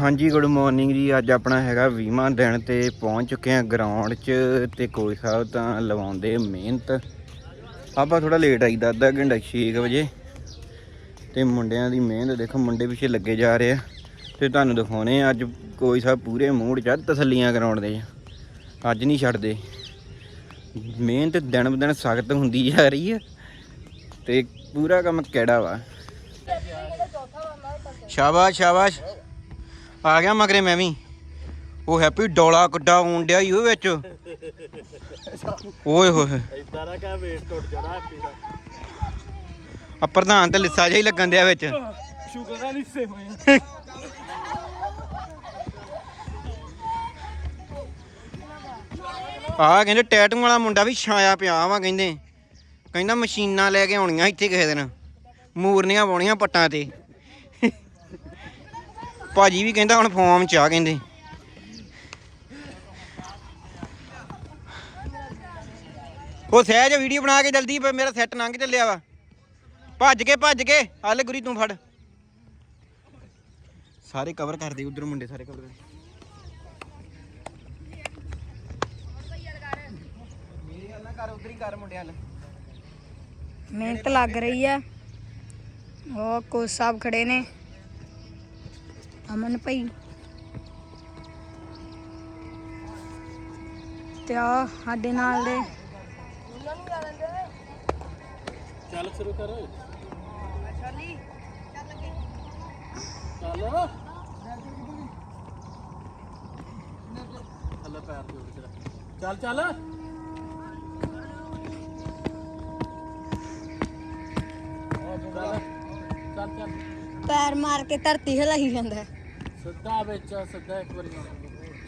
ਹਾਂਜੀ good morning ਜੀ। ਅੱਜ ਆਪਣਾ ਹੈਗਾ 20ਵਾਂ ਦਿਨ ਤੇ ਪਹੁੰਚ ਚੁੱਕੇ ਹਾਂ ਗਰਾਊਂਡ 'ਚ ਤੇ ਕੋਈ ਸਾਹਿਬ ਤਾਂ ਲਵਾਉਂਦੇ ਮਿਹਨਤ। ਆਪਾਂ ਥੋੜਾ ਲੇਟ ਆਈਦਾ ਅੱਧਾ ਘੰਟਾ 6 ਵਜੇ। ਤੇ ਮੁੰਡਿਆਂ ਦੀ ਮਿਹਨਤ ਦੇਖੋ, ਮੁੰਡੇ ਪਿੱਛੇ ਲੱਗੇ ਜਾ ਰਹੇ ਆ। ਤੇ ਤੁਹਾਨੂੰ ਦਿਖਾਉਣੇ ਆ, ਅੱਜ ਕੋਈ ਸਾਹਿਬ ਪੂਰੇ ਮੂਡ 'ਚ ਤਸੱਲੀਆਂ ਕਰਾਉਣ ਦੇ। ਅੱਜ ਨਹੀਂ ਛੱਡਦੇ। ਮਿਹਨਤ ਦਿਨ ਬ ਦਿਨ ਸਖਤ ਹੁੰਦੀ ਜਾ ਰਹੀ ਆ। ਤੇ ਪੂਰਾ ਕੰਮ ਕਿਹੜਾ ਵਾ? ਸ਼ਾਬਾਸ਼ ਸ਼ਾਬਾਸ਼। ਆ ਗਿਆ ਮਗਰੇ ਮੈਂ ਵੀ। ਉਹ ਹੈਪੀ ਡੋਲਾ ਕੱਡਾ ਆਉਣ ਡਿਆ ਈ ਉਹ ਵਿੱਚ। ਓਏ ਹੋਏ ਇਦਾਂ ਨਾ ਕਹਿ ਵੇਟ ਟੁੱਟ ਜਾਣਾ ਹੈਪੀ ਦਾ। ਆ ਪ੍ਰਧਾਨ ਤੇ ਲਿੱਸਾ ਜਿਹਾ ਹੀ ਲੱਗਣ ਡਿਆ ਵਿੱਚ। ਸ਼ੁਕਰ ਹੈ ਲਿੱਸੇ ਹੋਏ ਆ ਕਹਿੰਦੇ ਟੈਟੂ ਵਾਲਾ ਮੁੰਡਾ ਵੀ ਛਾਇਆ ਪਿਆ ਵਾ ਕਹਿੰਦੇ। ਕਹਿੰਦਾ ਮਸ਼ੀਨਾਂ ਲੈ ਕੇ ਆਉਣੀਆਂ ਇੱਥੇ ਕਿਸੇ ਦਿਨ। ਮੂਰਨੀਆਂ ਪਾਉਣੀਆਂ ਪੱਟਾਂ ਤੇ। ਭਾਜੀ ਵੀ ਕਹਿੰਦਾ ਹੁਣ ਫਾਰਮ ਚ ਆ ਕਹਿੰਦੇ। ਉਹ ਸਹਿਜ ਵੀਡੀਓ ਬਣਾ ਕੇ ਜਲਦੀ ਮੇਰਾ ਸੈੱਟ ਲੰਘ ਚੱਲਿਆ ਵਾ। ਭੱਜ ਕੇ ਭੱਜ ਕੇ, ਹਲੇ ਗੁਰੀ ਤੂੰ ਫੜ। ਸਾਰੇ ਕਵਰ ਕਰ ਉਧਰ ਮੁੰਡੇ, ਸਾਰੇ ਕਵਰ ਕਰ ਮਿਹਨਤ ਲੱਗ ਰਹੀ ਆ। ਉਹ ਕੋਚ ਸਾਹਿਬ ਖੜੇ ਨੇ। ਅਮਨ ਭਾਈ। ਤੇ ਆ ਸਾਡੇ ਨਾਲ ਦੇ। ਚੱਲ ਸ਼ੁਰੂ ਕਰ। ਚੱਲ। ਥੱਲੇ ਪੈਰ ਜੋੜ ਕੇ ਰੱਖ। ਚੱਲ ਚੱਲ। ਚੱਲ ਚੱਲ। ਚੱਲ ਪੈਰ ਮਾਰ ਕੇ ਧਰਤੀ ਹਿਲਾਈ ਜਾਂਦਾ। ਹੈ। ਸਿੱਧਾ ਵਿੱਚ ਸਿੱਧਾ ਇੱਕ ਵਾਰੀ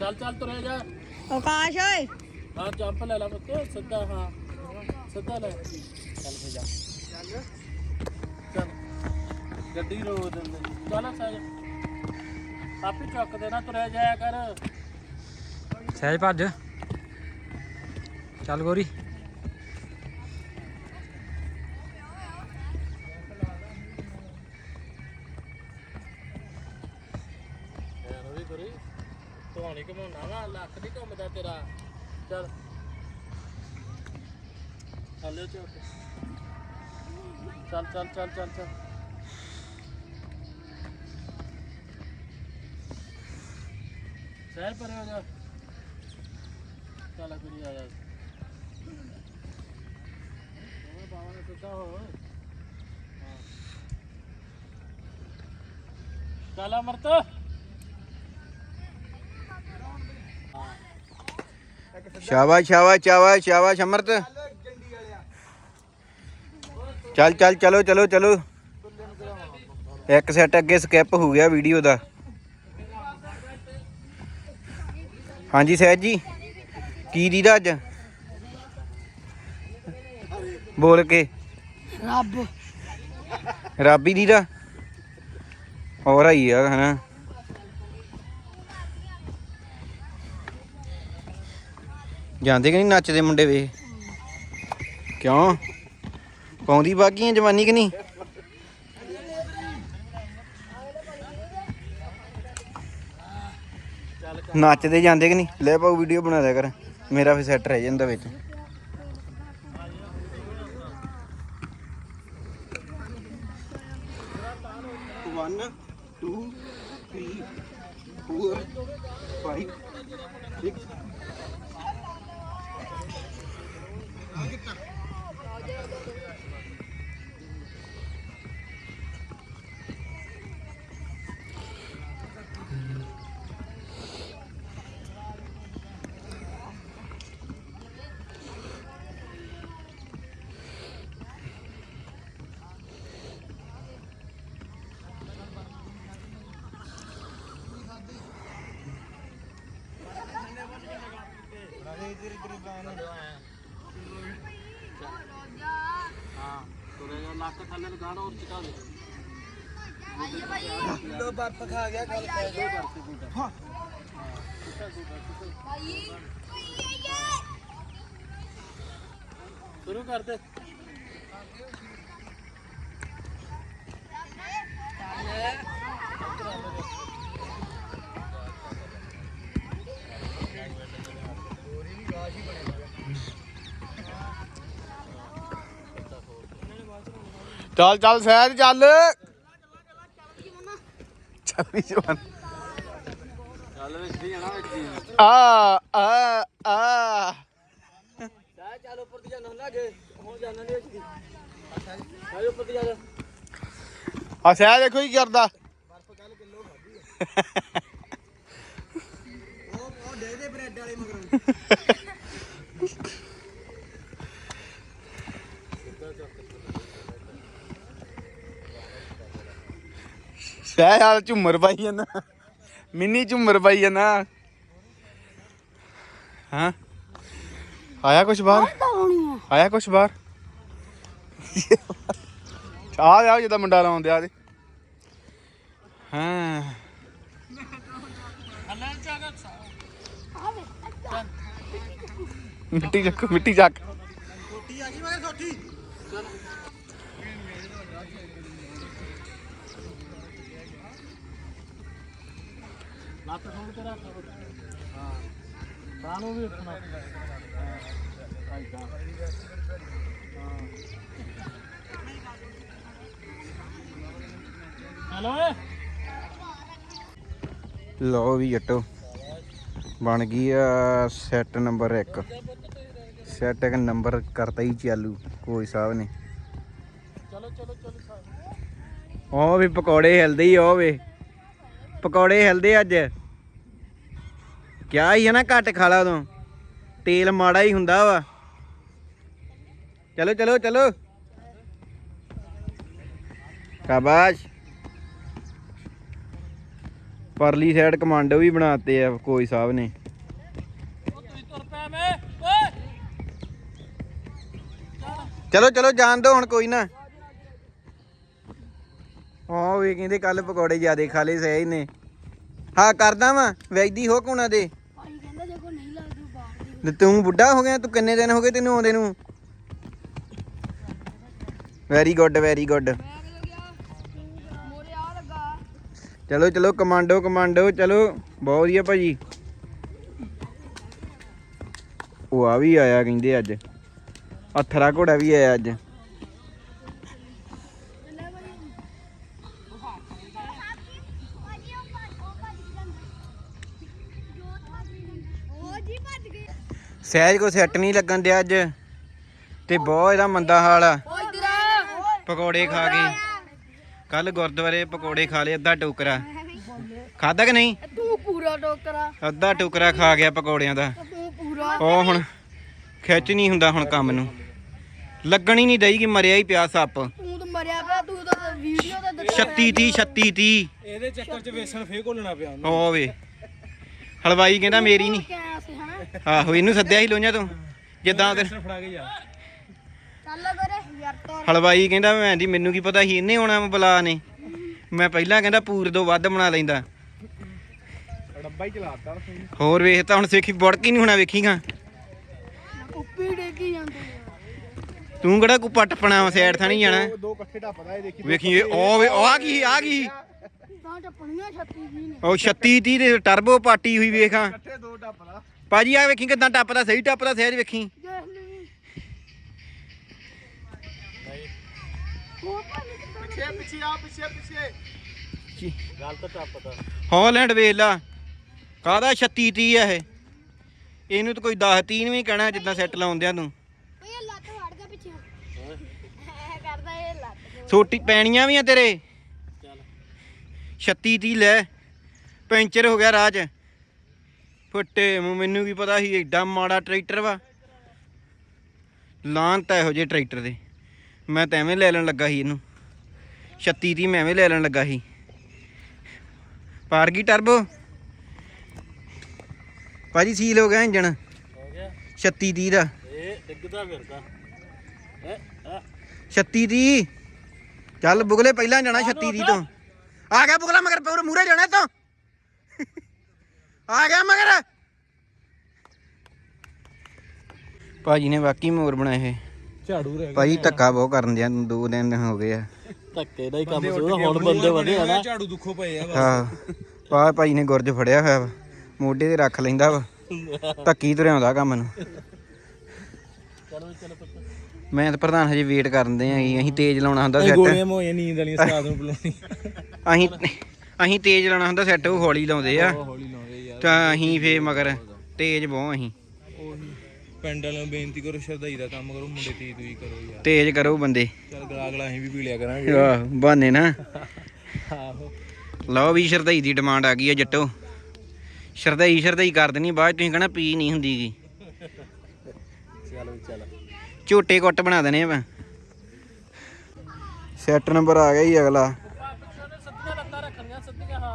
ਚੱਲ ਚੱਲ ਤੁਰੇ ਜਾ। ਆਕਾਸ਼ ਓਏ। ਹਾਂ ਜੰਪ ਲੈ ਲਾ ਪੁੱਤ ਸਿੱਧਾ ਹਾਂ। ਸਿੱਧਾ ਲੈ। ਚੱਲ ਫੇ ਜਾ। ਚੱਲ। ਚੱਲ ਗੱਡੀ ਰੋ ਦਿੰਦੇ। ਚੱਲ ਸਹਿਜ ਆਪੇ ਚੁੱਕ ਦੇਣਾ ਤੁਰਿਆ ਜਾਇਆ ਕਰ। ਸਹਿਜ ਭੱਜ। ਚੱਲ ਗੋਰੀ। ਚੱਲ। ਹਲੇ ਚੁੱਕ ਚੱਲ ਚੱਲ ਚੱਲ ਚੱਲ ਚੱਲ। ਸ਼ਹਿਰ ਪਰੇ ਹੋ ਜਾ। ਚੱਲ ਕੁੜੀ, ਆ ਜਾ। ਉਹ ਬਾਵਾ ਨੇ ਸਿੱਧਾ ਹੋ। ਚੱਲ ਅਮਰਤ ਸ਼ਾਬਾਸ਼ ਸ਼ਾਬਾਸ਼ ਸ਼ਾਬਾਸ਼ ਸ਼ਾਬਾਸ਼ ਅਮਰਤ। ਚੱਲ ਚੱਲ ਚਲੋ ਚਲੋ ਚਲੋ। ਇੱਕ ਸੈਟ ਅੱਗੇ ਸਕਿਪ ਹੋ ਗਿਆ ਵੀਡੀਓ ਦਾ। ਹਾਂਜੀ ਸਹਿਜ ਜੀ ਕੀ ਦੀਦਾ ਅੱਜ? ਬੋਲ ਕੇ। ਰੱਬ। ਰਾਬੀ ਦੀਦਾ। ਹੋਰ ਆਈ ਆ ਹਨਾ। ਜਾਂਦੇ ਕਿ ਨਹੀਂ ਨੱਚਦੇ ਮੁੰਡੇ ਵੇ? ਕਿਉਂ? ਪਾਉਂਦੀ ਬਾਗੀਆਂ ਜਵਾਨੀ ਕਿ ਨਹੀਂ? ਨੱਚਦੇ ਜਾਂਦੇ ਕਿ ਨਹੀਂ? ਲੈ ਪਾਉ ਵੀਡੀਓ ਬਣਾ ਦਿਆ ਕਰ। ਮੇਰਾ ਵੀ ਸੈੱਟ ਰਹਿ ਜਾਂਦਾ ਵਿੱਚ। ਜਾ ਲੱਕ ਥੱਲੇ ਨੂੰ ਗਾੜ ਹੋਰ ਚਕਾ ਦੇ ਲੋ ਬਰਫ ਖਾ ਗਿਆ ਕੱਲ ਪੈ ਗਿਆ ਹਾਂ ਸ਼ੁਰੂ ਕਰ ਦੇ ਚੱਲ ਚੱਲ, ਸਹਿਜ ਚੱਲ। ਚੱਲੀ ਜਵਾਨ। ਚੱਲ ਵਿੱਚ ਹੀ ਜਾਣਾ ਵਿੱਚ ਹੀ ਆ ਆ ਆ। ਚੱਲ ਉੱਪਰ ਦੀ ਜਾਣਾ ਲੱਗੇ ਹੁਣ ਜਾਣਾ ਨਹੀਂ ਵਿੱਚ ਚੱਲ ਉੱਪਰ ਦੀ ਜਾ ਆ, ਸਹਿਜ ਦੇਖੋ ਕੀ ਕਰਦਾ। ਹਾਲ ਝੁੰਮਰ ਪਾਈ ਜਾਂਦਾ। ਮਿੰਨੀ ਝੁੰਮਰ ਪਾਈ ਜਾਂਦਾ। ਹਾਂ? ਆਇਆ ਕੁਛ ਬਾਹਰ? ਆਇਆ ਕੁਛ ਬਾਹਰ? ਆ ਆ ਜਿਹਦਾ ਮੁੰਡਾ ਲਾਉਂਦੇ ਆ ਦੇ। ਹਾਂ। ਮਿੱਟੀ ਚੱਕ ਮਿੱਟੀ ਚੱਕ। ਲੱਤ ਵੀ ਉੱਠਣਾ ਆਈਦਾ ਹਲੋ ਲਓ ਵੀ ਜੱਟੋ, ਬਣ ਗਈ ਆ ਸੈੱਟ ਨੰਬਰ 1 ਸੈੱਟ ਇੱਕ ਨੰਬਰ ਕਰਤਾ ਹੀ ਚਾਲੂ, ਕੋਈ ਸਾਹਿਬ ਨੇ ਚਲੋ ਚਲੋ ਚਲੋ ਸਾਹਿਬ ਉਹ ਵੀ ਪਕੌੜੇ ਹਿਲਦੇ ਹੀ ਉਹ ਵੇ। ਪਕੌੜੇ ਹਿਲਦੇ ਅੱਜ। ਕਿਆ ਹੀ ਹੈ ਨਾ, ਘੱਟ ਖਾ ਲਾ ਉਦੋਂ। ਤੇਲ ਮਾੜਾ ਹੀ ਹੁੰਦਾ ਵਾ। ਚਲੋ ਚਲੋ ਚਲੋ। ਸ਼ਾਬਾਸ਼। ਪਰਲੀ ਸਾਈਡ ਕਮਾਂਡੋ ਵੀ ਬਣਾਤੇ ਆ, ਕੋਈ ਸਾਹਿਬ ਨੇ ਚਲੋ ਚਲੋ, ਜਾਣ ਦੋ ਹੁਣ, ਕੋਈ ਨਾ। ਹਾਂ ਵੀ ਕਹਿੰਦੇ ਕੱਲ ਪਕੌੜੇ ਜਿਆਦੇ ਖਾ ਲਏ, ਸਹੀ ਨੇ। ਹਾਂ, ਕਰਦਾ ਵਾਂ ਵੈਦੀ ਹੋ ਕੋਣਾ ਦੇ ਭਾਈ ਕਹਿੰਦਾ ਜੇ ਕੋ ਨਹੀਂ ਲੱਗਦੀ ਬਾਹਰ ਦੀ ਤੇ ਤੂੰ ਬੁੱਢਾ ਹੋ ਗਿਆ, ਤੂੰ ਕਿੰਨੇ ਦਿਨ ਹੋ ਗਏ ਤੈਨੂੰ ਆਉਂਦੇ ਨੂੰ? ਵੈਰੀ ਗੁੱਡ ਵੈਰੀ ਗੁੱਡ ਚਲੋ ਚਲੋ, ਕਮਾਂਡੋ ਕਮਾਂਡੋ, ਚਲੋ, ਬਹੁਤ ਵਧੀਆ ਭਾਜੀ। ਉਹ ਆ ਵੀ ਆਇਆ ਕਹਿੰਦੇ ਅੱਜ। ਅਥਰਾ ਘੋੜਾ ਵੀ ਆਇਆ ਅੱਜ। ਸਹਿਜ ਕੋ ਸੈੱਟ ਨਹੀਂ ਲੱਗਣ ਦਿਆ ਅੱਜ। ਤੇ ਬਹੁਤ ਇਹਦਾ ਮੰਦਾ ਹਾਲ ਆ। ਪਕੌੜੇ ਖਾ ਕੇ। ਕੱਲ ਗੁਰਦੁਆਰੇ ਪਕੌੜੇ ਖਾ ਲਏ ਅੱਧਾ ਟੋਕਰਾ। ਖਾਦਾ ਕਿ ਨਹੀਂ? ਤੂੰ ਪੂਰਾ ਟੋਕਰਾ। ਅੱਧਾ ਟੋਕਰਾ ਖਾ ਗਿਆ ਪਕੌੜਿਆਂ ਦਾ। ਤੂੰ ਪੂਰਾ ਉਹ ਹੁਣ ਖਿੱਚ ਨਹੀਂ ਹੁੰਦਾ ਹੁਣ ਕੰਮ ਨੂੰ। ਲੱਗਣ ਹੀ ਨਹੀਂ ਦਈ ਕਿ ਮਰਿਆ ਹੀ ਪਿਆ ਸੱਪ। ਤੂੰ ਤਾਂ ਮਰਿਆ ਪਿਆ ਤੂੰ ਤਾਂ ਵੀਡੀਓ ਤੇ ਦੱਸਿਆ 36 30 36 30 ਇਹਦੇ ਚੱਕਰ 'ਚ ਵੇਸਣ ਫੇਰ ਘੋਲਣਾ ਪਿਆ ਉਹਨੂੰ। ਹੋਵੇ ਹਲਵਾਈ ਕਹਿੰਦਾ ਮੇਰੀ ਨਹੀਂ। ਆਹੋ ਇਹਨੂੰ ਸੱਦਿਆ ਸੀ ਲੋਈਆਂ ਤੋਂ। ਜਿੱਦਾਂ ਉਹਦੇ ਫੜਾ ਕੇ ਜਾ। ਚੱਲ ਕਰੇ ਯਾਰ ਤੋਰ। ਹਲਵਾਈ ਕਹਿੰਦਾ ਮੈਂ ਦੀ ਮੈਨੂੰ ਕੀ ਪਤਾ ਸੀ ਇਹਨੇ ਆਉਣਾ ਬੁਲਾ ਨੇ। ਮੈਂ ਪਹਿਲਾਂ ਕਹਿੰਦਾ ਪੂਰ ਤੋਂ ਵੱਧ ਬਣਾ ਲੈਂਦਾ। ਡੱਬਾ ਹੀ ਚਲਾਤਾ ਹੋਰ ਵੇਖ ਤਾਂ ਹੁਣ ਸਿੱਖੀ ਬੜਕੀ ਨਹੀਂ ਹੋਣਾ ਵੇਖੀਗਾ। ਜਾਂਦੇ। ਤੂੰ ਕਿਹੜਾ ਕੋ ਪੱਟ ਪਣਾ ਸਾਈਡ ਥਾਂ ਨਹੀਂ ਜਾਣਾ। ਦੋ ਇਕੱਠੇ ਢੱਪਦਾ ਇਹ ਦੇਖੀ ਵੇਖੀ ਇਹ ਉਹ ਵੇ ਆ ਗਈ ਆ ਗਈ। ਤਾਂ ਟੱਪਣੀਆਂ ਛੱਤੀ ਜੀ ਨੇ। ਉਹ 36 30 ਦੇ ਟਰਬੋ ਪਾਟੀ ਹੋਈ ਵੇਖਾਂ ਇਕੱਠੇ ਦੋ ਢੱਪਦਾ ਭਾਜੀ ਆ ਵੇਖੀ ਕਿਦਾਂ ਟੱਪਦਾ ਸਹੀ ਟੱਪਦਾ ਸਹਿਜ ਵੇਖੀ। ਕਿੱਦਾਂ ਪਿੱਛੇ ਪਿੱਛੇ ਆ ਪਿੱਛੇ ਪਿੱਛੇ। ਗੱਲ ਤਾਂ ਟੱਪਦਾ। ਹਾਲੈਂਡ ਵੇਖ ਲਾ ਕਾਹਦਾ 36 30 ਆ ਇਹ? ਇਹਨੂੰ ਤਾਂ ਕੋਈ 10 30 ਵੀ ਕਹਿਣਾ ਜਿੱਦਾਂ ਸੈੱਟ ਲਾਉਂਦਿਆਂ ਤੂੰ ਓਏ ਇਹ ਲੱਤ ਵੜ ਗਿਆ ਪਿੱਛੇ। ਕਰਦਾ ਇਹ ਲੱਤ। ਛੋਟੀ ਪੈਣੀਆਂ ਵੀ ਆ ਤੇਰੇ। ਚੱਲ। 36 30 ਲੈ ਪੈਂਚਰ ਹੋ ਗਿਆ ਰਾਜ ਫੁੱਟੇ ਮੈਨੂੰ ਕੀ ਪਤਾ ਸੀ ਏਡਾ ਮਾੜਾ ਟਰੈਕਟਰ ਵਾ। ਲਾਂਤ ਇਹੋ ਜਿਹੇ ਟਰੈਕਟਰ ਦੇ। ਮੈਂ ਤਾਂ ਐਵੇਂ ਲੈ ਲੈਣ ਲੱਗਾ ਸੀ ਇਹਨੂੰ। 36 30 ਮੈਂ ਐਵੇਂ ਲੈ ਲੈਣ ਲੱਗਾ ਸੀ। ਪਾਰ ਗਈ ਟਰਬੋ? ਭਾਜੀ ਸੀਲ ਹੋ ਗਿਆ ਇੰਜਣ। ਹੋ ਗਿਆ। 36 30 ਦਾ। ਇਹ ਡਿੱਗਦਾ ਫਿਰਦਾ। ਹੈ ਆ 36 30 ਚੱਲ ਬੁਗਲੇ ਪਹਿਲਾਂ ਜਾਣਾ 36 30 ਤੋਂ। ਆ ਗਿਆ ਬੁਗਲਾ ਮਗਰ ਪੂਰੇ ਮੂਰੇ ਜਾਣਾ ਤੋਂ ਆ ਗਿਆ ਮਗਰ। ਭਾਜੀ ਨੇ ਵਾਕੀ ਮੋਰ ਬਣਾਏ ਇਹ। ਝਾੜੂ ਰਹਿ ਭਾਜੀ ਧੱਕਾ ਬਹੁਤ ਕਰਨ ਦਿਆ ਦੋ ਦਿਨ ਹੋ ਗਏ ਆ। ਧੱਕੇ ਦਾ ਹੀ ਕੰਮ ਸੀ ਉਹਦਾ ਹੁਣ ਬੰਦੇ ਵਧੇ ਆ ਨਾ। ਝਾੜੂ ਦੁੱਖੋ ਪਏ ਆ ਹਾਂ ਪਾ ਭਾਜੀ ਨੇ ਗੁਰਜ ਫੜਿਆ ਹੋਇਆ ਵਾ ਮੋਢੇ ਤੇ ਰੱਖ ਲੈਂਦਾ ਵਾ ਧੱਕੀ ਤੁਰਿਆਉਂਦਾ ਕੰਮ ਨੂੰ। ਚਲੋ ਚਲੋ ਪੁੱਤ ਮੈਂ ਤਾਂ ਪ੍ਰਧਾਨ ਹਜੇ ਵੇਟ ਕਰਦੇ ਆਂ ਅਸੀਂ ਤੇਜ਼ ਲਾਉਣਾ ਹੁੰਦਾ ਸੈੱਟ ਮੋਏ ਨੀਂਦ ਵਾਲੀਆਂ ਸਟਾਰ ਨੂੰ ਬੁਲਾਉਣੀ ਅਸੀਂ ਅਸੀਂ ਤੇਜ਼ ਲਾਉਣਾ ਹੁੰਦਾ ਸੈੱਟ ਉਹ ਹੌਲੀ ਲਾਉਂਦੇ ਆ। ਤਾਂ ਅਸੀਂ ਫੇ ਮਗਰ ਤੇਜ਼ ਬਹੁ ਅਸੀਂ। ਉਹੀ। ਪਿੰਡ ਵਾਲਿਆਂ ਨੂੰ ਬੇਨਤੀ ਕਰੋ ਸ਼ਰਦਾਈ ਦਾ ਕੰਮ ਕਰੋ ਮੁੰਡੇ ਤੀ ਤੁਸੀਂ ਕਰੋ ਯਾਰ। ਤੇਜ਼ ਕਰੋ ਬੰਦੇ। ਚੱਲ ਗਲਾ ਗਲਾ ਅਸੀਂ ਵੀ ਪੀ ਲਿਆ ਕਰਾਂਗੇ। ਆਹ ਬਹਾਨੇ ਨਾ। ਆਹੋ। ਲਓ ਵੀ ਸ਼ਰਦਈ ਦੀ ਡਿਮਾਂਡ ਆ ਗਈ ਹੈ ਜੱਟੋ। ਸ਼ਰਦਈ ਸ਼ਰਦਈ ਕਰ ਦੇਣੀ ਬਾਅਦ ਤੁਸੀਂ ਕਹਣਾ ਪੀ ਨਹੀਂ ਹੁੰਦੀਗੀ ਚੱਲ ਵੀ ਚੱਲ। ਝੋਟੇ ਕੁੱਟ ਬਣਾ ਦੇਣੇ ਆਪਾਂ। ਸੈਟ ਨੰਬਰ ਆ ਗਿਆ ਹੀ ਅਗਲਾ।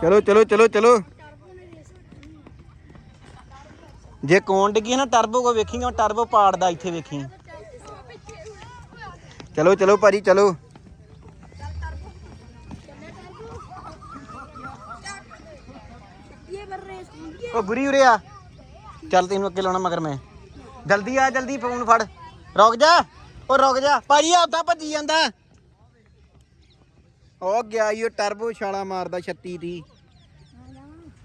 ਚਲੋ ਚਲੋ ਚਲੋ ਚਲੋ। ਜੇ ਕੌਣ ਡਿੱਗੀ ਨਾ ਟਰਬੋ ਕੋ ਵੇਖੀਗਾ ਟਰਬੋ ਪਾੜਦਾ ਇੱਥੇ ਵੇਖੀ। ਚਲੋ ਚਲੋ ਭਾਜੀ, ਚਲੋ। ਉਹ ਗੁਰੀ ਉਰੇ ਆ। ਚੱਲ ਤੈਨੂੰ ਅੱਗੇ ਲਾਉਣਾ ਮਗਰ ਮੈਂ। ਜਲਦੀ ਆ, ਜਲਦੀ ਫੋਨ ਫੜ। ਰੁਕ ਜਾ। ਉਹ ਰੁਕ ਜਾ। ਭਾਜੀ ਆ ਭੱਜੀ ਜਾਂਦਾ। ਉਹ ਗਿਆ ਈ ਉਹ ਟਰਬੋ ਛਾਲਾ ਮਾਰਦਾ 36 ਦੀ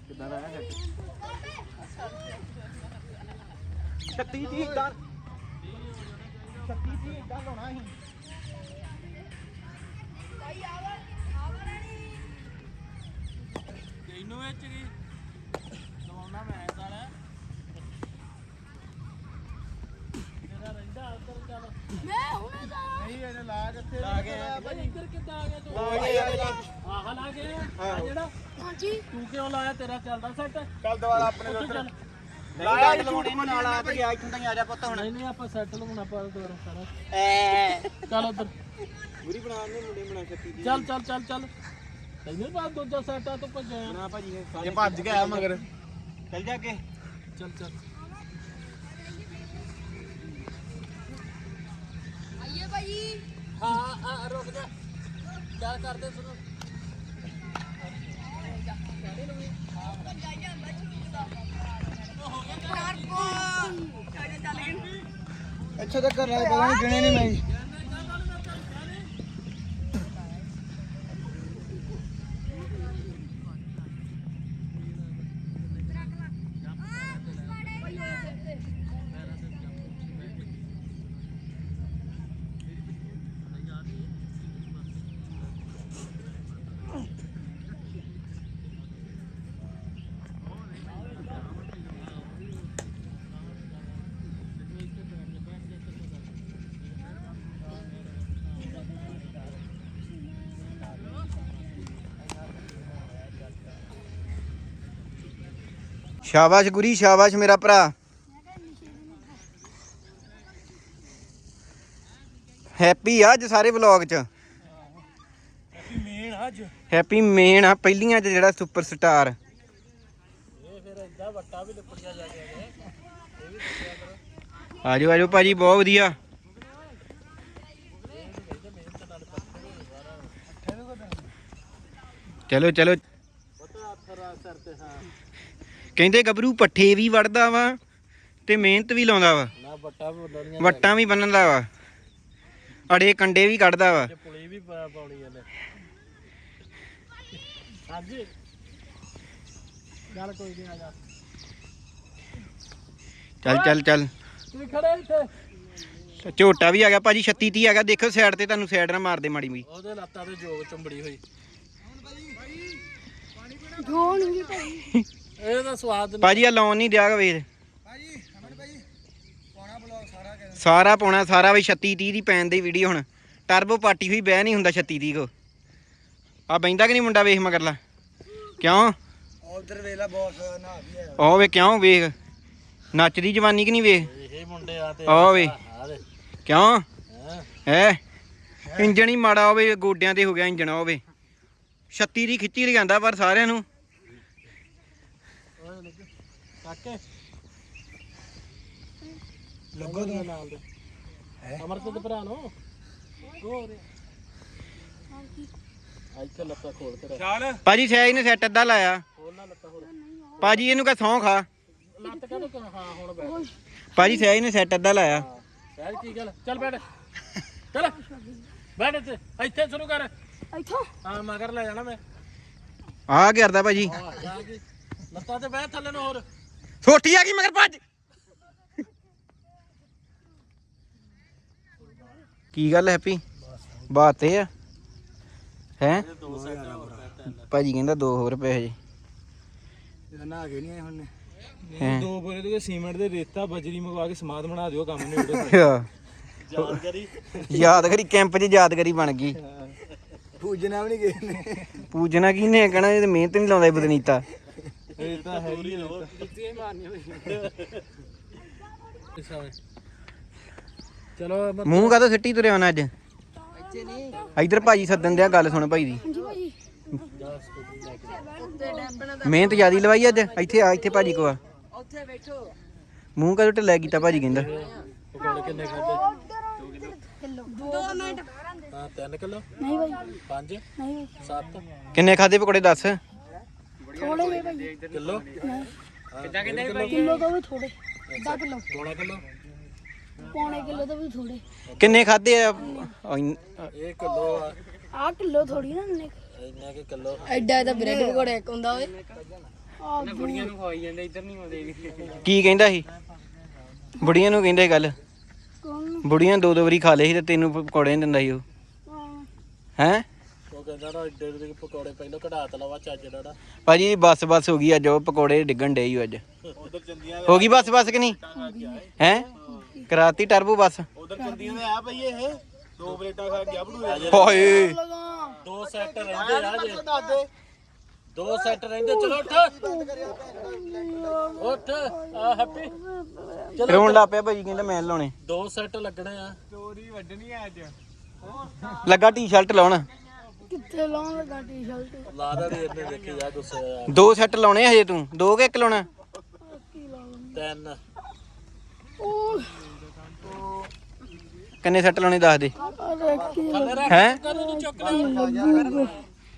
ਕਿੱਦਾਂ ਦਾ ਹੈ 36 ਦੀ ਇਦਾਂ 36 ਦੀ ਇਦਾਂ ਲਾਉਣਾ ਸੀ ਤੈਨੂੰ ਵਿੱਚ ਕੀ ਲਵਾਉਣਾ ਮੈਂ ਸਾਲਾ ਤੇਰਾ ਰਹਿੰਦਾ ਉੱਧਰ ਚੱਲ। ਨਹੀਂ ਇਹਨੇ ਲਾ ਕਿੱਥੇ ਲਾ ਗਿਆ ਭਾਈ। ਇੱਧਰ ਕਿੱਦਾਂ ਆ ਗਿਆ ਤੂੰ? ਆਹ ਲਾ ਗਿਆ ਜਿਹੜਾ ਹਾਂਜੀ। ਤੂੰ ਕਿਉਂ ਲਾਇਆ? ਤੇਰਾ ਚੱਲਦਾ ਸੈੱਟ ਚੱਲ ਦੁਬਾਰਾ ਆਪਣੇ ਉੱਧਰ ਲਾਇਆ ਲਵਾਉਣੇ ਨੂੰ ਨਾਲ ਆ ਤੇ ਗਿਆ ਇੱਥੋਂ ਤਾਈਂ ਆ ਜਾ ਪੁੱਤ ਹੁਣ। ਨਹੀਂ ਨਹੀਂ ਆਪਾਂ ਸੈੱਟ ਲਵਾਉਣਾ ਆਪਾਂ ਦੁਬਾਰਾ ਸਾਰਾ। ਐ। ਚੱਲ ਉੱਧਰ। ਗੁਰੀ ਬਣਾ ਨੇ ਮੁੰਡੇ ਬਣਾ 36 ਦੀ। ਚੱਲ ਚੱਲ ਚੱਲ ਚੱਲ। ਤੈਨੂੰ ਬਾਅਦ ਦੂਜਾ ਸੈੱਟ ਆ ਤੂੰ ਭੱਜਿਆ ਨਾ ਭਾਜੀ ਇਹ ਭੱਜ ਗਿਆ ਮਗਰ। ਚੱਲ ਜਾ ਕੇ ਚੱਲ ਚੱਲ। ਹਾਂ ਹਾਂ ਰੁਕ ਜਾ। ਚੱਲ ਕਰਦੇ ਸੁਣੋ। ਇੱਥੇ ਤੱਕ ਕਰ ਪਤਾ ਨਹੀਂ ਗਿਣੇ ਨਹੀਂ ਮੈਂ ਸ਼ਾਬਾਸ਼ ਗੁਰੀ ਸ਼ਾਬਾਸ਼ ਮੇਰਾ ਭਰਾ। ਹੈਪੀ ਆ ਅੱਜ ਸਾਰੇ ਵਲੌਗ ਚ। ਮੇਨ ਅੱਜ। ਹੈਪੀ ਮੇਨ ਆ ਪਹਿਲੀਆਂ ਚ ਜਿਹੜਾ ਸੁਪਰ ਸਟਾਰ ਇਹ ਫਿਰ ਏਦਾਂ ਵੱਟਾ ਵੀ ਲਿਪੜਿਆ ਜਾ ਗਿਆ ਆਜੋ ਆਜੋ ਭਾਜੀ ਬਹੁਤ ਵਧੀਆ। ਚਲੋ ਚਲੋ। ਪਤਾ ਅਥਰਾ ਸਰ ਤੇ ਹਾਂ ਕਹਿੰਦੇ ਗੱਭਰੂ ਪੱਠੇ ਵੀ ਵੜਦਾ ਵਾ ਤੇ ਮਿਹਨਤ ਵੀ ਲਾਉਂਦਾ ਵਾ। ਨਾ ਵੱਟਾ ਵੀ ਬੰਦਣੀਆਂ ਵੱਟਾਂ ਵੀ ਬੰਨਦਾ ਵਾ। ਅੜੇ ਕੰਡੇ ਵੀ ਕੱਢਦਾ ਵਾ। ਤੇ ਪੁਲੀ ਵੀ ਪਾ- ਪਾਉਣੀ ਇਹਨੇ। ਹਾਂਜੀ। ਚੱਲ ਕੋਈ ਨਹੀਂ ਆ ਜਾ। ਚੱਲ ਚੱਲ ਚੱਲ। ਤੂੰ ਖੜਾ ਇੱਥੇ। ਝੋਟਾ ਵੀ ਆ ਗਿਆ ਭਾਜੀ 36 30 ਆ ਗਿਆ। ਦੇਖੋ ਸਾਈਡ ਤੇ ਤੁਹਾਨੂੰ ਸਾਈਡ ਨਾਲ ਮਾਰਦੇ ਮਾੜੀ ਵੀ ਉਹਦੇ ਲੱਤਾਂ ਤੇ ਜੋਗ ਚੰਬੜੀ ਹੋਈ। ਇਹ ਤਾਂ ਸਵਾਦ ਨਹੀਂ। ਭਾਜੀ ਆ ਲਾਉਣ ਨਹੀਂ ਦਿਆਗਾ ਵੇਰ ਸਾਰਾ ਪਾਉਣਾ ਸਾਰਾ ਵੀ 36 30 ਦੀ ਪੈਣ ਦੀ ਵੀਡੀਓ ਹੁਣ। ਟਰਬੋ ਪਾਟੀ ਹੋਈ ਬਹਿ ਨਹੀਂ ਹੁੰਦਾ 36 30 ਕੋ। ਆ ਬੈਂਦਾ ਕਿ ਨਹੀਂ ਮੁੰਡਾ ਵੇਖ ਮਗਰਲਾ? ਕਿਉਂ? ਉਧਰ ਵੇਲਾ ਬਹੁਤ ਨਾ ਵੀ ਹੈ ਉਹ ਵੇ ਕਿਉਂ ਵੇਖ? ਨੱਚਦੀ ਜਵਾਨੀ ਕਿ ਨਹੀਂ ਵੇਖ? ਇਹ ਮੁੰਡੇ ਆ ਤੇ ਆ ਵੇ। ਆ ਕਿਉਂ? ਹੈਂ। ਹੈ? ਇੰਜਣ ਹੀ ਮਾੜਾ ਹੋਵੇ ਗੋਡਿਆਂ ਤੇ ਹੋ ਗਿਆ ਇੰਜਣ ਹੋਵੇ 36 ਦੀ ਖਿੱਚੀ ਲਿਆਂਦਾ ਪਰ ਸਾਰਿਆਂ ਨੂੰ। ਕਾਕੇ। ਲੱਗੋ ਨਾਲ ਦੇ। ਅਮਰਤ ਦੇ ਭਰਾ ਨੂੰ? ਹੋਰ। ਇੱਥੇ ਲੱਤਾਂ ਖੋਲ ਕੇ ਰੱਖ। ਚੱਲ। ਭਾਜੀ ਸਹਿਜ ਨੇ ਸੈੱਟ ਅੱਧਾ ਲਾਇਆ। ਖੋਲ ਨਾ ਲੱਤਾਂ ਹੋਰ। ਭਾਜੀ ਇਹਨੂੰ ਕਹ ਸੌਂ ਖਾ। ਲੱਤ ਕਦੋਂ ਕਿ ਹਾਂ ਹੁਣ ਬੈਠ। ਭਾਜੀ ਸਹਿਜ ਨੇ ਸੈੱਟ ਅੱਧਾ ਲਾਇਆ। ਯਾਰ ਕੀ ਗੱਲ? ਚੱਲ ਬੈਠ। ਚੱਲ। ਬੈਠ ਇੱਥੇ। ਇੱਥੇ ਸ਼ੁਰੂ ਕਰ। ਇੱਥੋਂ? ਹਾਂ ਮਗਰ ਲੈ ਜਾਣਾ ਮੈਂ। ਆ ਗਿਰਦਾ ਭਾਜੀ। ਹਾਂ ਜਾ। ਕੇ ਲੱਤਾਂ ਤੇ ਬਹਿ ਥੱਲੇ ਨੂੰ ਹੋਰ। ਛੋਟੀ ਆ ਗਈ ਮਗਰ ਭੱਜ। ਕੀ ਗੱਲ ਹੈਪੀ? ਬਾਤੇ ਆ। ਹੈ? ਭਾਜੀ ਕਹਿੰਦਾ 2 ਹੋਰ ਪੈਸੇ। ਜੀ ਨਾ ਆ ਗਏ ਨਹੀਂ ਹੁਣ। ਹੈਂ। ਦੋ ਬੋਰੇ ਦੇ ਸੀਮੈਂਟ ਦੇ ਰੇਤਾ ਬਜਰੀ ਮੰਗਵਾ ਕੇ ਸਮਾਦ ਬਣਾ ਦਿਓ ਕੰਮ ਨੇ ਜਾਣਕਾਰੀ ਯਾਦਗਰੀ। ਕੈਂਪ 'ਚ ਯਾਦਗਾਰੀ ਬਣ ਗਈ। ਪੂਜਣਾ ਵੀ ਨਹੀਂ ਗਏ ਨੇ। ਪੂਜਣਾ ਕਿਹਨੇ ਕਹਿਣਾ ਇਹ ਤੇ ਮਿਹਨਤ ਨਹੀਂ ਲਾਉਂਦਾ ਇਹ ਬਦਨੀਤਾ। ਰੇਤਾ ਹੈ ਹੀ ਚਲੋ ਮੈਂ ਮੂੰਹ ਕਾਹਤੋਂ ਸਿੱਟੀ ਤੁਰਿਆ ਹੋਣਾ ਅੱਜ? ਇੱਧਰ ਭਾਜੀ ਸੱਦਣ ਦਿਆ ਗੱਲ ਸੁਣ ਭਾਈ ਦੀ। ਮਿਹਨਤ ਜਿਆਦੀ ਲਵਾਈ ਅੱਜ? ਇੱਥੇ ਆ ਇੱਥੇ ਭਾਜੀ ਕੋ ਆ। ਉੱਥੇ ਬੈਠੋ। ਮੂੰਹ ਕਾਹਤੋਂ ਢਿੱਲਾ ਕੀਤਾ ਭਾਜੀ ਕਹਿੰਦਾ। ਪਕੌੜੇ ਕਿੰਨੇ ਖਾਦੇ ਕਿਲੋ 2 ਮਿੰਟ। ਹਾਂ 3 ਕਿਲੋ? ਨਹੀਂ ਭਾਈ। 5 ਨਹੀਂ 7 ਕਿੰਨੇ ਖਾਦੇ ਪਕੌੜੇ ਦੱਸ? ਥੋੜੇ ਨੇ ਭਾਈ। ਕਿਲੋ? ਕਿੱਦਾਂ ਕਹਿੰਦੇ ਭਾਈ? ਕਿਲੋ ਤੋਂ ਵੀ ਥੋੜੇ ਅੱਧਾ ਕਿਲੋ। ਪੌਣਾ ਕਿਲੋ? ਪੌਣੇ ਕਿਲੋ ਤੋਂ ਵੀ ਥੋੜੇ ਕਿੰਨੇ ਖਾਦੇ ਆ? ਇੰਨ- ਇਹ ਕਿਲੋ ਆ। ਆ ਕਿਲੋ ਥੋੜੀ ਨਾ ਨੇ ਇੰਨਾ ਕਿ ਕਿਲੋ। ਐਡਾ ਤਾਂ ਬ੍ਰੈਡ ਪਕੌੜਾ ਇੱਕ ਹੁੰਦਾ ਓਏ। ਆ ਕੁੜੀਆਂ ਨੂੰ ਖਵਾਈ ਜਾਂਦੇ ਇੱਧਰ ਨਹੀਂ ਆਉਂਦੇ। ਕੀ ਕਹਿੰਦਾ ਸੀ? ਬੁੜੀਆਂ ਨੂੰ ਕਹਿੰਦੇ ਗੱਲ। ਕੌਣ ਬੁੜੀਆਂ ਦੋ ਦੋ ਵਾਰੀ ਖਾ ਲਏ ਸੀ ਤੇ ਤੈਨੂੰ ਪਕੌੜੇ ਨਹੀਂ ਦਿੰਦਾ ਸੀ ਉਹ। ਹੈ? ਕਹਿੰਦਾ ਨਾ ਏਡੇ ਦੇ ਪਕੌੜੇ ਪਹਿਲਾਂ ਕਢਾ ਤ ਲਵਾ ਚੱਜ ਦਾ ਨਾ। ਭਾਜੀ ਬਸ ਬਸ ਹੋ ਗਈ ਅੱਜ ਉਹ ਪਕੌੜੇ ਡਿੱਗਣ ਡੇ ਹੀ ਅੱਜ। ਉਧਰ ਚੰਦੀਆਂ ਹੋ ਗਈ ਬਸ ਬਸ ਕਿ ਨਹੀਂ? ਹੈ? ਕਰਾਤੀ ਟਰਬੋ ਬਸ। ਉਧਰ ਚੰਦੀਆਂ ਦੇ ਆ ਭਈ ਇਹ? ਦੋ ਪਲੇਟਾਂ ਖਾ ਗਿਆ ਬੜੂ ਹਾਏ ਦੋ ਸੈੱਟ ਰਹਿੰਦੇ ਆ ਜੇ। ਦੋ। ਸੈੱਟ ਰਹਿੰਦੇ ਚਲੋ ਉੱਠ। ਉੱਠ। ਆ ਹੈਪੀ। ਰੋਣ ਲੱਗ ਪਿਆ ਭਾਜੀ ਕਹਿੰਦਾ ਮੈਂ ਲਾਉਣੇ। ਦੋ ਸੈੱਟ ਲੱਗਣੇ ਆ। ਲੱਗਾ ਟੀ-ਸ਼ਰਟ ਲਾਉਣ। ਕਿੱਥੇ ਲਾਉਣ ਲੱਗਾ ਟੀ-ਸ਼ਰਟ ਲਾ ਦਾ ਦੇ ਇਹਨੇ ਦੇਖੀ ਜਾ ਗੁੱਸੇ ਆ ਦੋ ਸੈੱਟ ਲਾਉਣੇ ਹਜੇ ਤੂੰ? ਦੋ ਕਿ ਇੱਕ ਲਾਉਣਾ? ਤਿੰਨ। ਉਹ ਕਿੰਨੇ ਸੈੱਟ ਲਾਉਣੇ ਦੱਸ ਦੇ। ਅਰੇ ਕੀ ਹੈ? ਚੁੱਕ ਲੈ।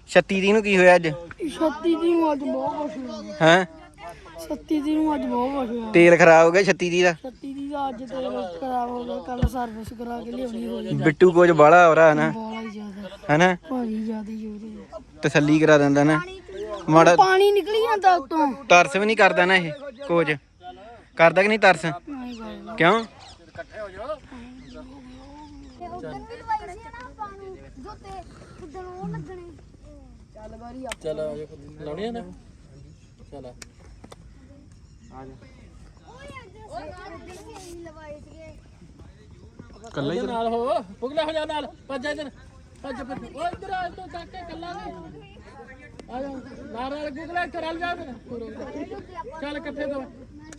36 ਦੀ ਨੂੰ ਕੀ ਹੋਇਆ ਅੱਜ? ਛੱਤੀ ਦੀ ਨੂੰ ਅੱਜ ਬਹੁਤ ਕੁਛ ਹੋਇਆ। ਹੈ? ਛੱਤੀ ਦੀ ਨੂੰ ਅੱਜ ਬਹੁਤ ਕੁਛ ਹੋਇਆ। ਤੇਲ ਖਰਾਬ ਹੋ ਗਿਆ 36 ਦੀ ਦਾ? ਛੱਤੀ ਦੀ ਦਾ ਅੱਜ ਤੇਲ ਖਰਾਬ ਹੋ ਗਿਆ ਕੱਲ ਸਰਵਿਸ ਕਰਾ ਕੇ ਲਿਆਉਣੀ ਹੋਈ ਬਿੱਟੂ ਕੁਝ ਬਾਹਲਾ ਹੋ ਰਹਾ ਨਾ? ਬਹੁਤ ਹੀ ਜ਼ਿਆਦਾ। ਹੈਨਾ? ਭਾਰੀ ਜ਼ਿਆਦਾ ਤਸੱਲੀ ਕਰਾ ਦਿੰਦਾ ਨਾ। ਮਾੜਾ ਪਾਣੀ ਨਿਕਲੀ ਜਾਂਦਾ ਉਤੋਂ। ਤਰਸ ਵੀ ਨਹੀਂ ਕਰਦਾ ਨਾ ਇਹ ਕੋਚ ਕਰਦਾ ਕਿ ਨਹੀਂ ਤਰਸ? ਨਹੀਂ ਕਰਦਾ। ਕਿਉਂ? ਚਲ ਲਾਉਣੀ ਆ ਨਾ? ਚਲ ਕੱਲਾ ਹੀ ਨਾਲ ਹੋ ਪੁਗਲਾ ਹੋ ਜਾ ਨਾਲ ਭੱਜ ਜਾ ਇੱਧਰ ਭੱਜ ਭੱਜ ਓ ਇੱਧਰ ਆ ਤੂੰ ਜਾ ਕੇ ਕੱਲਾ ਨਹੀਂ। ਆ ਜਾ ਨਾਲ ਨਾਲ ਗੁਗਲਾ ਕਰ ਜਾ। ਚੱਲ ਇਕੱਠੇ ਦੋ।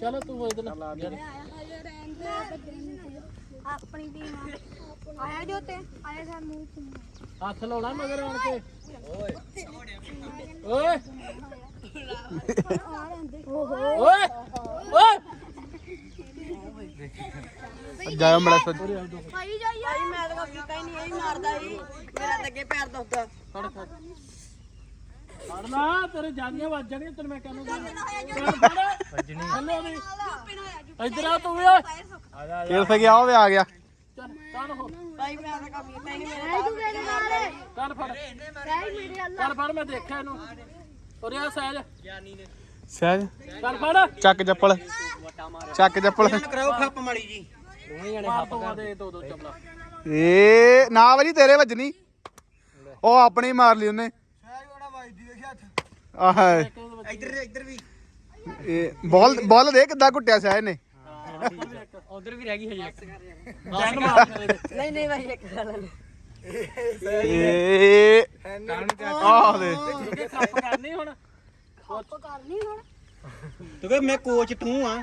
ਚਲੋ ਤੂੰ ਇਹਦੇ ਨਾਲ ਯਾਰ ਆਪਣੀ ਟੀਮ ਆਇਆ ਜੋ ਤੇ ਆਇਆ ਸਾ ਮੂੰਹ ਚ। ਹੱਥ ਲਾਉਣਾ ਮਗਰ ਆਣ ਕੇ। ਓਏ। ਓਏ। ਓਏ ਜਾਇਆ ਮੜਾ ਸੱਜ। ਭਾਈ ਜਾਈ ਭਾਈ ਮੈਂ ਤਾਂ ਕੋਈ ਕੀਤਾ ਹੀ ਨਹੀਂ ਇਹ ਮਾਰਦਾ ਸੀ। ਮੇਰਾ ਤਾਂ ਅੱਗੇ ਪੈਰ ਦੁਖਦਾ। ਫੜ ਫੜ ਫੜ ਲਾ ਤੇਰੇ ਜਾਨੀਆਂ ਵੱਜ ਜਾਣੀਆਂ ਤੈਨੂੰ ਮੈਂ ਕਹਿੰਦਾ ਵੱਜਣੀ। ਹੱਲੋ ਨਹੀਂ ਇੱਧਰ ਆ ਤੂੰ ਓਏ। ਕਿਲ ਫੇ ਗਿਆ ਹੋਵੇ ਆ ਗਿਆ। ਚੱਲ ਚੱਲ ਹੋ। ਭਾਈ ਮੈਂ ਤਾਂ ਕੋਈ ਕੀਤਾ ਹੀ ਨਹੀਂ ਮੇਰਾ ਤਾਂ ਚੱਲ ਫੜ। ਚੱਲ ਫੜ ਮੈਂ ਦੇਖਿਆ ਇਹਨੂੰ। ਉਰੇ ਆ ਸਹਿਜ। ਸਹਿਜ। ਚੱਲ ਫੜ। ਚੱਕ ਚੱਪਲ। ਚੱਕ ਚੱਪਲ। ਕਰਾਓ ਖੱਪ ਮਾੜੀ ਜੀ। ਮਾਰ ਦੋ ਦੇ ਦੋ ਦੋ ਚਪਲਾ। ਏ ਨਾ ਵਜੀ ਤੇਰੇ ਵੱਜਣੀ। ਉਹ ਆਪਣੇ ਹੀ ਮਾਰ ਲਈ ਉਹਨੇ। ਆਹ। ਇੱਧਰ ਇੱਧਰ ਵੀ। ਇਹ ਬਾਲ ਬਾਲ ਦੇ ਕਿੱਦਾਂ ਘੁੱਟਿਆ ਸਹਿਜ ਨੇ। ਉਧਰ ਵੀ ਰਹਿ ਗਈ ਹਜੇ ਨਹੀਂ ਨਹੀਂ ਭਾਈ ਇੱਕ ਗੱਲ ਏ ਆਹ ਦੇ ਕਿ ਖੱਪ ਕਰਨੀ ਹੁਣ ਤੂੰ ਕਹ ਮੈਂ ਕੋਚ ਤੂੰ ਆ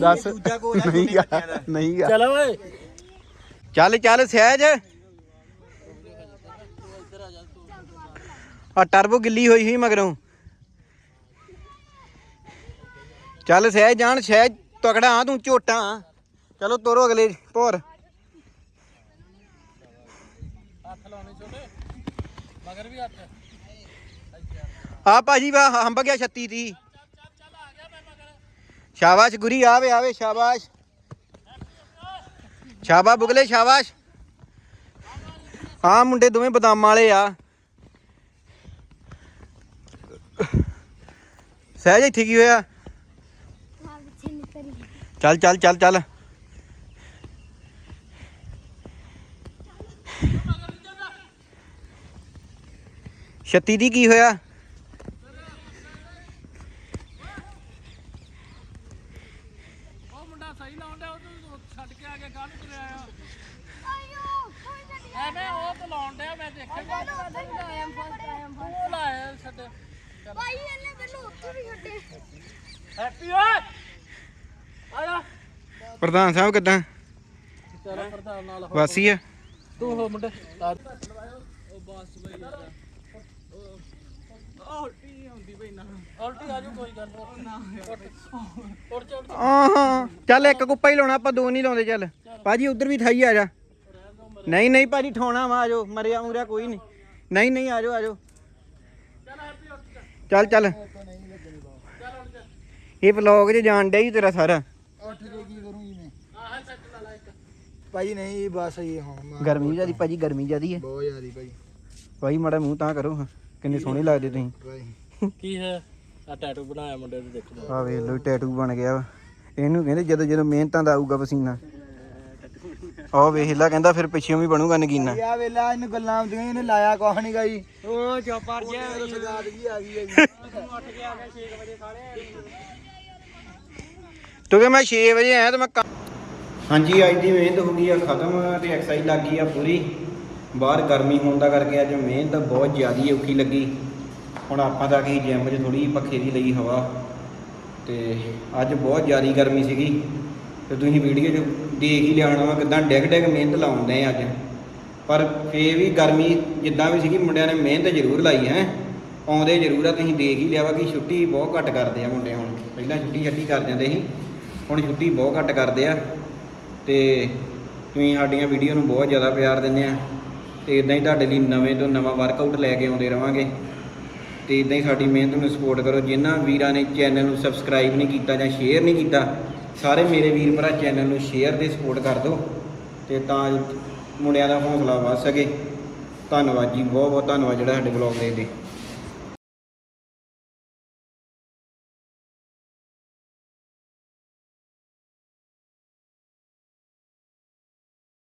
ਦੱਸ ਨਹੀਂ ਗਾ ਨਹੀਂ ਗਾ ਚੱਲ ਓਏ। ਚੱਲ ਚੱਲ ਸਹਿਜ। ਆ ਟਰਬੋ ਗਿੱਲੀ ਹੋਈ ਹੋਈ ਮਗਰੋਂ। ਚੱਲ ਸਹਿਜ ਜਾਣ ਸਹਿਜ ਤਕੜਾ ਆ ਤੂੰ ਝੋਟਾ ਚਲੋ ਤੋਰੋ ਅਗਲੇ ਭੋਰ। ਆ ਭਾਜੀ ਵਾ ਹੰਬ ਗਿਆ 36 ਦੀ ਸ਼ਾਬਾਸ਼ ਗੁਰੀ, ਆਵੇ ਆਵੇ, ਸ਼ਾਬਾਸ਼। ਸ਼ਾਬਾ ਬੁਗਲੇ, ਸ਼ਾਬਾਸ਼। ਆ ਮੁੰਡੇ ਦੋਵੇਂ ਬਦਾਮ ਵਾਲੇ ਆ। ਸਹਿਜ, ਇੱਥੇ ਕੀ ਹੋਇਆ? ਚੱਲ ਚੱਲ ਚੱਲ ਚੱਲ। ਛੱਤੀ ਦੀ ਕੀ ਹੋਇਆ? ਹੈਪੀ ਓਏ ਆਇਆ ਪ੍ਰਧਾਨ ਸਾਹਿਬ ਕਿਦਾਂ? ਚਲੋ ਪ੍ਰਧਾਨ ਨਾਲ ਹੋ। ਵਾਸੀ ਆ? ਤੂੰ ਹੋ ਮੁੰਡੇ। ਲਾ ਦੇ। ਉਹ ਬਸ ਬਈ ਉਹ ਉਲਟੀ ਨਹੀਂ ਹੁੰਦੀ ਬਈ ਨਾ। ਉਲਟੀ ਆ ਜਾਊ ਕੋਈ ਗੱਲ ਨਾ। ਉੱਠ ਉੱਠ ਉੱਠ। ਆਹਾਂ। ਚੱਲ ਇੱਕ ਕੁੱਪਾ ਹੀ ਲਾਉਣਾ ਆਪਾਂ ਦੋ ਨਹੀਂ ਲਾਉਂਦੇ ਚੱਲ। ਭਾਜੀ ਉਧਰ ਵੀ ਥਾਈ ਆ ਜਾ। ਨਹੀਂ ਨਹੀਂ ਭਾਜੀ ਠਾਉਣਾ ਵਾ ਆਜੋ ਮਰਿਆ ਮੁਰਿਆ ਕੋਈ ਨਹੀਂ। ਨਹੀਂ ਨਹੀਂ ਆਜੋ ਆਜੋ ਚੱਲ ਚੱਲ। ਇਹ ਵਲੌਗ 'ਚ ਜਾਣ ਡਿਆ ਹੀ ਤੇਰਾ ਸਾਰਾ। ਉੱਠ ਕੇ ਕੀ ਕਰੂੰਗੀ ਮੈਂ? ਭਾਈ ਨਹੀਂ ਬਸ ਇਹ ਹੁਣ ਗਰਮੀ ਜਿਆਦੀ ਭਾਜੀ ਗਰਮੀ ਜਿਆਦੀ ਹੈ। ਬਹੁਤ ਜ਼ਿਆਦੀ ਭਾਈ। ਭਾਈ ਮਾੜਾ ਮੂੰਹ ਤਾਂ ਕਰੋ ਹਾਂ। ਕਿੰਨੇ ਸੋਹਣੇ ਲੱਗਦੇ ਤੁਸੀਂ। ਭਾਈ। ਕੀ ਹੈ? ਆ ਟੈਟੂ ਬਣਾਇਆ ਮੁੰਡੇ ਦੇ ਦੇਖੋ। ਆ ਵੇਖ ਲੋ ਟੈਟੂ ਬਣ ਗਿਆ ਵਾ। ਇਹਨੂੰ ਕਹਿੰਦੇ ਜਦੋਂ ਜਦੋਂ ਮਿਹਨਤਾਂ ਦਾ ਆਊਗਾ ਪਸੀਨਾ। ਆਹ ਵੇਖ ਲੈ ਕਹਿੰਦਾ ਫਿਰ ਪਿੱਛੇੋਂ ਵੀ ਬਣੂਗਾ ਨਗੀਨਾ। ਆ ਵੇਲਾ ਇਹਨੂੰ ਗੱਲਾਂ ਆਉਂਦੀਆਂ ਇਹਨੇ ਲਾਇਆ ਕੁਛ ਨਹੀਂ ਗਈ। ਉਹ ਚੋਪਰ ਜਿਹਾ ਸਗਾਤ ਕੀ ਆ ਗਈ ਹੈ ਉੱਠ ਕੇ ਆ ਗਿਆ 6 ਵਜੇ ਸਾਰੇ ਕਿਉਂਕਿ ਮੈਂ 6 ਵਜੇ ਆਇਆ ਤੇ ਮੈਂ ਹਾਂਜੀ, ਅੱਜ ਦੀ ਮਿਹਨਤ ਹੋ ਗਈ ਆ, ਖਤਮ ਤੇ ਐਕਸਰਸਾਈਜ਼ ਲੱਗ ਗਈ ਆ ਪੂਰੀ। ਬਾਹਰ ਗਰਮੀ ਹੋਣ ਦਾ ਕਰਕੇ ਅੱਜ ਮਿਹਨਤ ਬਹੁਤ ਜ਼ਿਆਦੀ ਔਖੀ ਲੱਗੀ। ਹੁਣ ਆਪਾਂ ਤਾਂ ਕਿ ਜਿਮ 'ਚ ਥੋੜੀ ਪੱਖੇ ਦੀ ਲਈ ਹਵਾ। ਤੇ ਅੱਜ ਬਹੁਤ ਜ਼ਿਆਦੀ ਗਰਮੀ ਸੀਗੀ। ਤੇ ਤੁਸੀਂ ਵੀਡੀਓ 'ਚ ਦੇਖ ਹੀ ਲਿਆਉਣਾ ਵਾ ਕਿਦਾਂ ਡਿੱਗ ਡਿੱਗ ਮਿਹਨਤ ਲਾਉਂਦੇ ਆ ਅੱਜ। ਪਰ ਫੇਰ ਵੀ ਗਰਮੀ ਜਿੱਦਾਂ ਵੀ ਸੀਗੀ, ਮੁੰਡਿਆਂ ਨੇ ਮਿਹਨਤ ਜ਼ਰੂਰ ਲਾਈ ਹੈ। ਆਉਂਦੇ ਜ਼ਰੂਰ ਆ, ਤੁਸੀਂ ਦੇਖ ਹੀ ਲਿਆ ਵਾ ਕਿ ਛੁੱਟੀ ਬਹੁਤ ਘੱਟ ਕਰਦੇ ਆ ਮੁੰਡੇ ਹੁਣ। ਪਹਿਲਾਂ ਛੁੱਟੀ ਛੱਟੀ ਕਰ ਜਾਂਦੇ ਸੀ। ਹੁਣ ਛੁੱਟੀ ਬਹੁਤ ਘੱਟ ਕਰਦੇ ਆ ਤੇ ਤੁਸੀਂ ਸਾਡੀਆਂ ਵੀਡੀਓ ਨੂੰ ਬਹੁਤ ਜ਼ਿਆਦਾ ਪਿਆਰ ਦਿੰਦੇ ਆ ਤੇ ਇਦਾਂ ਹੀ ਤੁਹਾਡੇ ਲਈ ਨਵੇਂ ਤੋਂ ਨਵਾਂ ਵਰਕਆਊਟ ਲੈ ਕੇ ਆਉਂਦੇ ਰਵਾਂਗੇ। ਤੇ ਇਦਾਂ ਹੀ ਸਾਡੀ ਮਿਹਨਤ ਨੂੰ ਸਪੋਰਟ ਕਰੋ। ਜਿਨ੍ਹਾਂ ਵੀਰਾਂ ਨੇ ਚੈਨਲ ਨੂੰ ਸਬਸਕ੍ਰਾਈਬ ਨਹੀਂ ਕੀਤਾ ਜਾਂ ਸ਼ੇਅਰ ਨਹੀਂ ਕੀਤਾ, ਸਾਰੇ ਮੇਰੇ ਵੀਰ ਭਰਾ ਚੈਨਲ ਨੂੰ ਸ਼ੇਅਰ ਤੇ ਸਪੋਰਟ ਕਰ ਦਿਓ ਤੇ ਤਾਂ ਮੁੰਡਿਆਂ ਦਾ ਹੌਸਲਾ ਵੱਧ ਸਕੇ। ਧੰਨਵਾਦ ਜੀ ਬਹੁਤ ਬਹੁਤ ਧੰਨਵਾਦ ਜਿਹੜਾ ਸਾਡੇ ਬਲੌਗ ਦੇਖਦੇ।